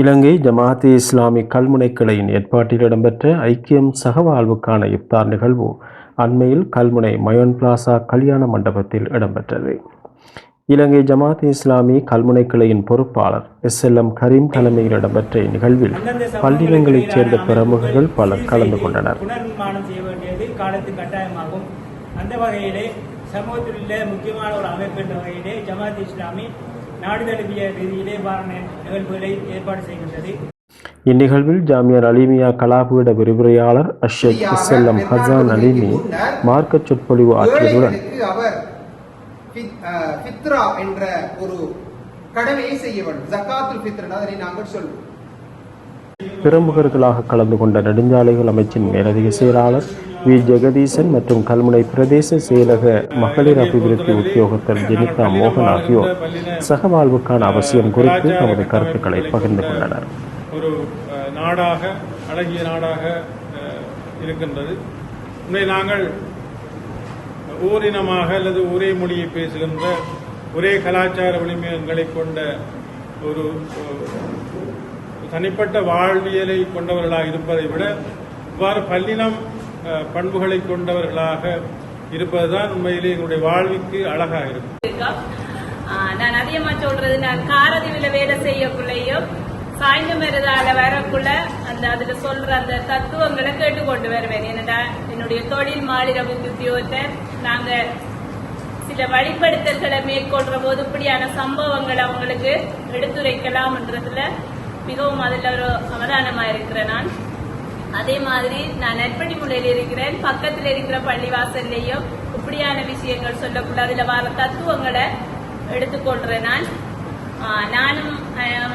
இலங்கை ஜமாஅத்தே இஸ்லாமி கல்முனை கிளையின் ஏற்பாட்டில் இடம்பெற்ற ஐக்கியம் சகவாழ்வுக்கான இப்தார் நிகழ்வு அண்மையில் கல்முனை மயோன் பிளாசா கல்யாண மண்டபத்தில் இடம்பெற்றது. இலங்கை ஜமாத் இஸ்லாமி கல்முனை கிளையின் பொறுப்பாளர் எஸ் எல் எம் கரீம் தலைமையில் இடம்பெற்ற இந்நிகழ்வில் பல்லினங்களைச் சேர்ந்த பிரமுகர்கள் பலர் கலந்து கொண்டனர். அந்த வகையிலே சமூகத்தில் உள்ள முக்கியமான ஒரு அமைப்பு என்ற வகையிலே ஜமாத் இஸ்லாமி நாடு தழுவிய ரீதியிலே வாரண நிகழ்வுகளை ஏற்பாடு செய்கின்றது. இந்நிகழ்வில் ஜாமியர் அலிமியா கலாபீட விரிவுரையாளர் அஷேக் எம் ஹசான் அலிமி மார்க்க சொற்பொழிவு ஆற்றியதுடன் அவர் ஃபித்ரா என்ற ஒரு கடமையை செய்ய வேண்டும் ஜக்காத்துல் ஃபித்ரா அதனை நாங்கள் சொல்வோம். பிரமுகர்களாக கலந்து கொண்ட நெடுஞ்சாலைகள் அமைச்சின் மேலதிக செயலாளர் வி. ஜெகதீசன் மற்றும் கல்முனை பிரதேச செயலக மகளிர் அபிவிருத்தி உத்தியோகத்தர் ஜெனிதா மோகன் ஆகியோர் சகவாழ்வுக்கான அவசியம் குறித்து தமது கருத்துக்களை பகிர்ந்து கொண்டனர். ஒரு நாடாக அழகிய நாடாக இருக்கின்றது. நாங்கள் ஓரினமாக அல்லது ஒரே மொழியை பேசுகின்ற ஒரே கலாச்சார வலிமையங்களை கொண்ட ஒரு தனிப்பட்ட வாழ்வியலை கொண்டவர்களாக இருப்பதை விட இவ்வாறு பல்லினம் பண்புகளை கொண்டவர்களாக இருப்பதுதான் உண்மையிலே எங்களுடைய வாழ்விக்கு அழகாக இருக்கும். நான் அதிகமா சொல்றது நான் காரதீவில வேலை செய்யக்குள்ளேயும் சாய்ந்த மருதால வரக்குள்ள அந்த அதுல சொல்ற அந்த தத்துவங்களை கேட்டுக்கொண்டு வருவேன். என்னடா என்னுடைய தொழில் மாநில உத்தியோகத்தை நாங்க சில வழிப்படுத்தல்களை மேற்கொள்ற போது இப்படியான சம்பவங்களை அவங்களுக்கு எடுத்துரைக்கலாம்ன்றதுல மிகவும் அதில் ஒரு அவதானமாக இருக்கிறேன் நான். அதே மாதிரி நான் நற்பணி முறையில் இருக்கிறேன். பக்கத்தில் இருக்கிற பள்ளிவாசல்லையும் இப்படியான விஷயங்கள் சொல்லக்கூடாது. அதில் வர தத்துவங்களை எடுத்துக்கொள்கிறேன் நான். ஆஹ் நானும்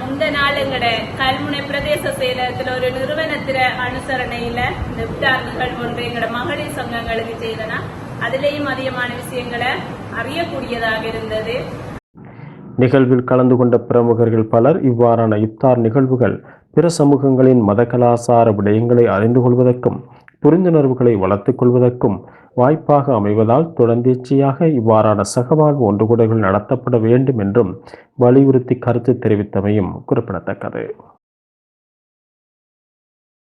முந்த நாள் எங்களோட கல்முனை பிரதேச செயலகத்தில் ஒரு நிறுவனத்தில அனுசரணையில இந்த விட்டார்கள் ஒன்று எங்களோட மகளிர் சங்கங்களுக்கு செய்தனா. அதுலேயும் அதிகமான விஷயங்களை அறியக்கூடியதாக இருந்தது. நிகழ்வில் கலந்து கொண்ட பிரமுகர்கள் பலர் இவ்வாறான இப்தார் நிகழ்வுகள் பிற சமூகங்களின் மத கலாச்சார விடயங்களை அறிந்து கொள்வதற்கும் புரிந்துணர்வுகளை வளர்த்துக் கொள்வதற்கும் வாய்ப்பாக அமைவதால் தொடர்ந்தேச்சியாக இவ்வாறான சகவாழ்வு ஒன்றுகூடல்கள் நடத்தப்பட வேண்டும் என்றும் வலியுறுத்தி கருத்து தெரிவித்தமையும் குறிப்பிடத்தக்கது.